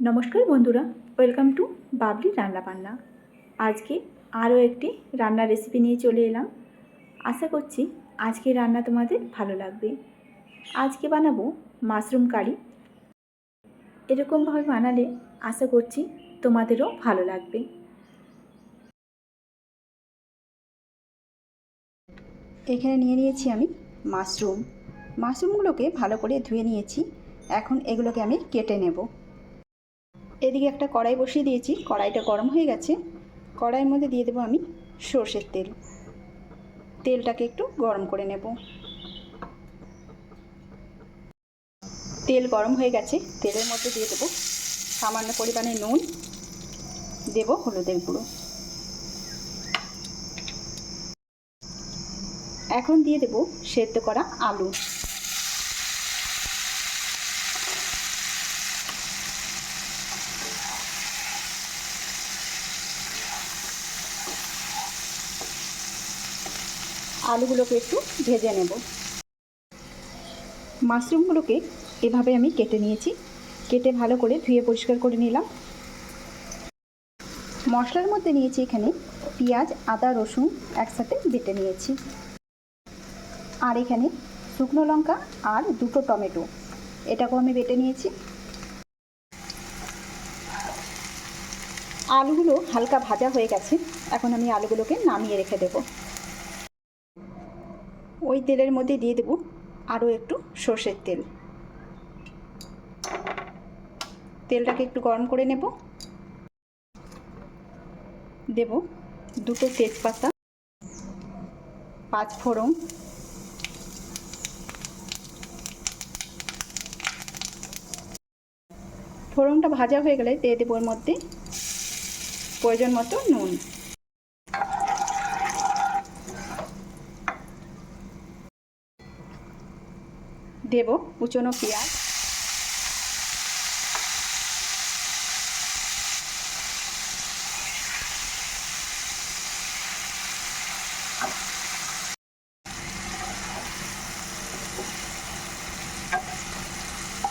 নমস্কার বন্ধুরা, welcome to Babli রান্না বান্না। আজকে আরও একটি রান্নার রেসিপি নিয়ে চলে এলাম। আশা করছি আজকে রান্না তোমাদের ভালো লাগবে। আজকে বানাবো মাশরুম কারি। এরকমভাবে বানালে আশা করছি তোমাদেরও ভালো লাগবে। এখানে নিয়ে নিয়েছি আমি মাশরুম। মাশরুমগুলোকে ভালো করে ধুয়ে নিয়েছি। এখন এগুলোকে আমি কেটে নেব। এদিকে একটা কড়াই বসিয়ে দিয়েছি। কড়াইটা গরম হয়ে গেছে। কড়াইয়ের মধ্যে দিয়ে দেবো আমি সর্ষের তেল। তেলটাকে একটু গরম করে নেব। তেল গরম হয়ে গেছে। তেলের মধ্যে দিয়ে দেবো সামান্য পরিমাণে নুন। দেব হলুদের গুঁড়ো। এখন দিয়ে দেব সেদ্ধ করা আলু। আলুগুলোকে একটু ভেজে নেব। মাশরুমগুলোকে এভাবে আমি কেটে নিয়েছি। কেটে ভালো করে ধুয়ে পরিষ্কার করে নিলাম। মশলার মধ্যে নিয়েছি এখানে পেঁয়াজ, আদা, রসুন একসাথে বেটে নিয়েছি। আর এখানে শুকনো লঙ্কা আর দুটো টমেটো, এটাকেও আমি বেটে নিয়েছি। আলুগুলো হালকা ভাজা হয়ে গেছে, এখন আমি আলুগুলোকে নামিয়ে রেখে দেব। ওই তেলের মধ্যে দিয়ে দেব আরও একটু সর্ষের তেল। তেলটাকে একটু গরম করে নেব। দেব দুটো তেজপাতা, পাঁচ ফোড়ন। ফোড়নটা ভাজা হয়ে গেলে দিয়ে দেবো ওর মধ্যে প্রয়োজন মতো নুন। দেব, কুচনো পেঁয়াজ।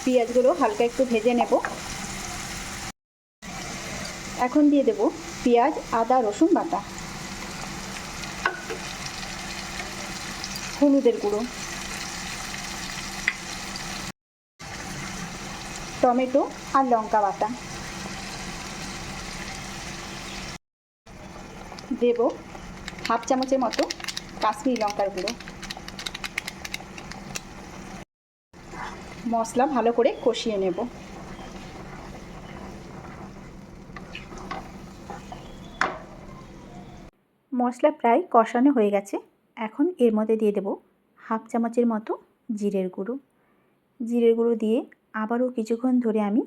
পেঁয়াজগুলো হালকা একটু ভেজে নেব। এখন দিয়ে দেব পেঁয়াজ, আদা, রসুন বাটা। হলুদের গুঁড়ো। টমেটো আর লঙ্কা বাটা। দেব হাফ চামচের মতো কাশ্মীরি লঙ্কার গুঁড়ো। মশলা ভালো করে কষিয়ে নেব। মশলা প্রায় কষানো হয়ে গেছে। এখন এর মধ্যে দিয়ে দেব হাফ চামচের মতো জিরের গুঁড়ো। জিরের গুঁড়ো দিয়ে আবারও কিছুক্ষণ ধরে আমি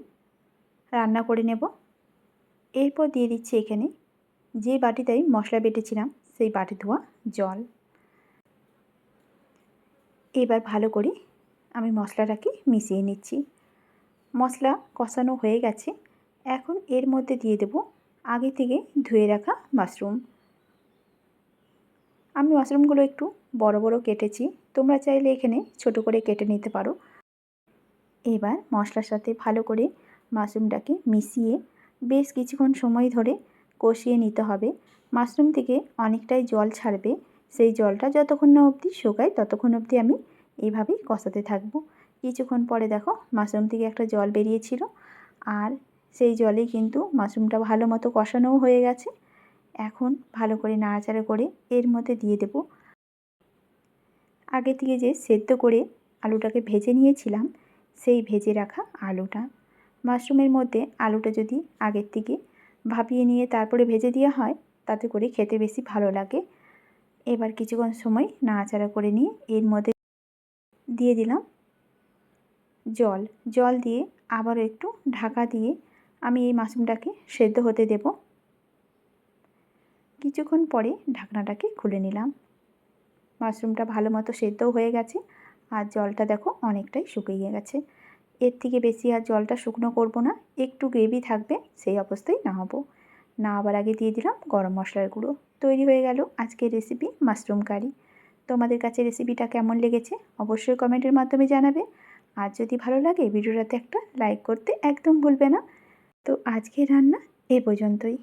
রান্না করে নেব। এরপর দিয়ে দিচ্ছি এখানে যে বাটিটাই মশলা বেটেছিলাম, সেই বাটি ধোয়া জল। এবার ভালো করে আমি মশলাটাকে মিশিয়ে নিচ্ছি। মশলা কষানো হয়ে গেছে। এখন এর মধ্যে দিয়ে দেব আগে থেকে ধুয়ে রাখা মাশরুম। আমি মাশরুমগুলো একটু বড় বড় কেটেছি। তোমরা চাইলে এখানে ছোট করে কেটে নিতে পারো। এবার মশলার সাথে ভালো করে মাশরুমটাকে মিশিয়ে বেশ কিছুক্ষণ সময় ধরে কষিয়ে নিতে হবে। মাশরুম থেকে অনেকটাই জল ছাড়বে, সেই জলটা যতক্ষণ না অবধি শুকায় ততক্ষণ অবধি আমি এইভাবেই কষাতে থাকব। কিছুক্ষণ পরে দেখো মাশরুম থেকে একটা জল বেরিয়েছিল আর সেই জলে কিন্তু মাশরুমটা ভালো মতো কষানোও হয়ে গেছে। এখন ভালো করে নাড়াচাড়া করে এর মধ্যে দিয়ে দেব। আগে থেকে যে সেদ্ধ করে আলুটাকে ভেজে নিয়েছিলাম সেই ভেজে রাখা আলুটা। মাশরুমের মধ্যে আলুটা যদি আগের থেকে ভাপিয়ে নিয়ে তারপরে ভেজে দেওয়া হয়, তাতে করে খেতে বেশি ভালো লাগে। এবার কিছুক্ষণ সময় নাড়াচাড়া করে নিয়ে এর মধ্যে দিয়ে দিলাম জল। জল দিয়ে আবারও একটু ঢাকা দিয়ে আমি এই মাশরুমটাকে সেদ্ধ হতে দেব। কিছুক্ষণ পরে ঢাকনাটাকে খুলে নিলাম। মাশরুমটা ভালো মতো সেদ্ধও হয়ে গেছে। আর জলটা দেখো অনেকটাই শুকিয়ে গেছে। এর থেকে বেশি আর জলটা শুকনো করব না, একটু গ্রেভি থাকবে, সেই অবস্থায় না হব না আবার আগে দিয়ে দিলাম গরম মশলার গুঁড়ো। তৈরি হয়ে গেল আজকের রেসিপি মাশরুম কারি। তোমাদের কাছে রেসিপিটা কেমন লেগেছে অবশ্যই কমেন্টের মাধ্যমে জানাবে। আর যদি ভালো লাগে ভিডিওটাতে একটা লাইক করতে একদম ভুলবে না। তো আজকের রান্না এ পর্যন্তই।